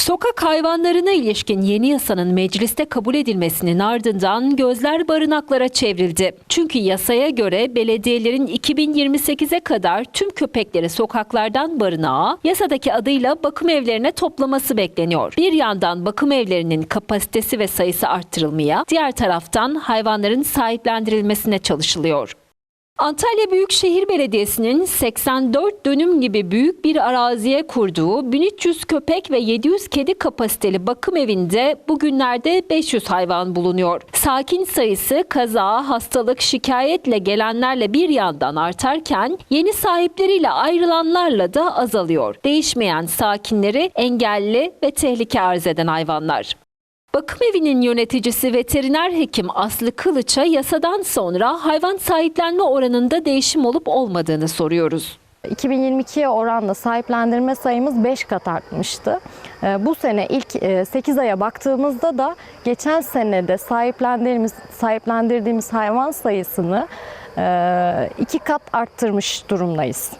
Sokak hayvanlarına ilişkin yeni yasanın mecliste kabul edilmesinin ardından gözler barınaklara çevrildi. Çünkü yasaya göre belediyelerin 2028'e kadar tüm köpekleri sokaklardan barınağa, yasadaki adıyla bakım evlerine toplaması bekleniyor. Bir yandan bakım evlerinin kapasitesi ve sayısı arttırılmaya, diğer taraftan hayvanların sahiplendirilmesine çalışılıyor. Antalya Büyükşehir Belediyesi'nin 84 dönüm gibi büyük bir araziye kurduğu 1300 köpek ve 700 kedi kapasiteli bakım evinde bugünlerde 500 hayvan bulunuyor. Sakin sayısı kaza, hastalık, şikayetle gelenlerle bir yandan artarken yeni sahipleriyle ayrılanlarla da azalıyor. Değişmeyen sakinleri engelli ve tehlike arz eden hayvanlar. Bakım evinin yöneticisi veteriner hekim Aslı Kılıç'a yasadan sonra hayvan sahiplenme oranında değişim olup olmadığını soruyoruz. 2022'ye oranla sahiplendirme sayımız 5 kat artmıştı. Ee, Bu sene ilk 8 aya baktığımızda da geçen senede sahiplendirdiğimiz, sahiplendirdiğimiz hayvan sayısını 2 kat arttırmış durumdayız.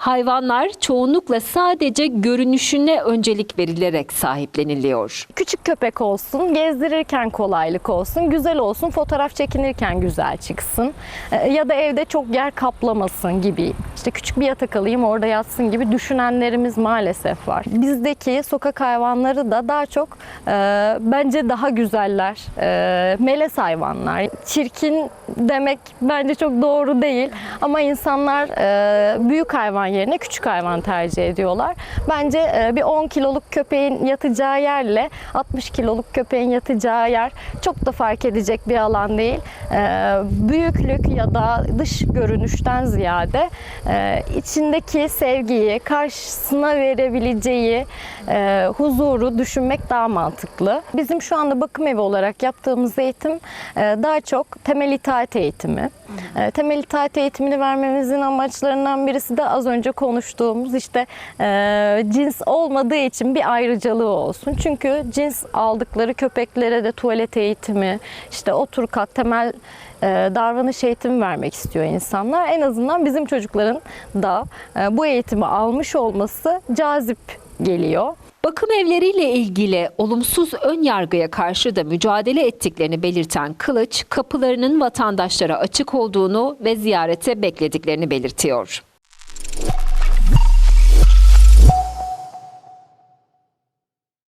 Hayvanlar çoğunlukla sadece görünüşüne öncelik verilerek sahipleniliyor. Küçük köpek olsun, gezdirirken kolaylık olsun, güzel olsun, fotoğraf çekinirken güzel çıksın. Ee, Ya da evde çok yer kaplamasın gibi. İşte küçük bir yatak alayım orada yatsın gibi düşünenlerimiz maalesef var. Bizdeki sokak hayvanları da daha çok e, bence daha güzeller. E, melez hayvanlar. Çirkin demek bence çok doğru değil. Ama insanlar e, büyük hayvan yerine küçük hayvan tercih ediyorlar. Bence e, bir 10 kiloluk köpeğin yatacağı yerle 60 kiloluk köpeğin yatacağı yer çok da fark edecek bir alan değil. E, büyüklük ya da dış görünüşten ziyade e, içindeki sevgiyi, karşısına verebileceği e, huzuru düşünmek daha mantıklı. Bizim şu anda bakım evi olarak yaptığımız eğitim e, daha çok temel itaat eğitimi. E, temel itaat eğitimini vermemizin amaçlarından birisi de az önce konuştuğumuz işte e, cins olmadığı için bir ayrıcalığı olsun. Çünkü cins aldıkları köpeklere de tuvalet eğitimi, işte otur kalk temel davranış eğitimi vermek istiyor insanlar. En azından bizim çocukların da bu eğitimi almış olması cazip geliyor. Bakım evleriyle ilgili olumsuz ön yargıya karşı da mücadele ettiklerini belirten Kılıç, kapılarının vatandaşlara açık olduğunu ve ziyarete beklediklerini belirtiyor.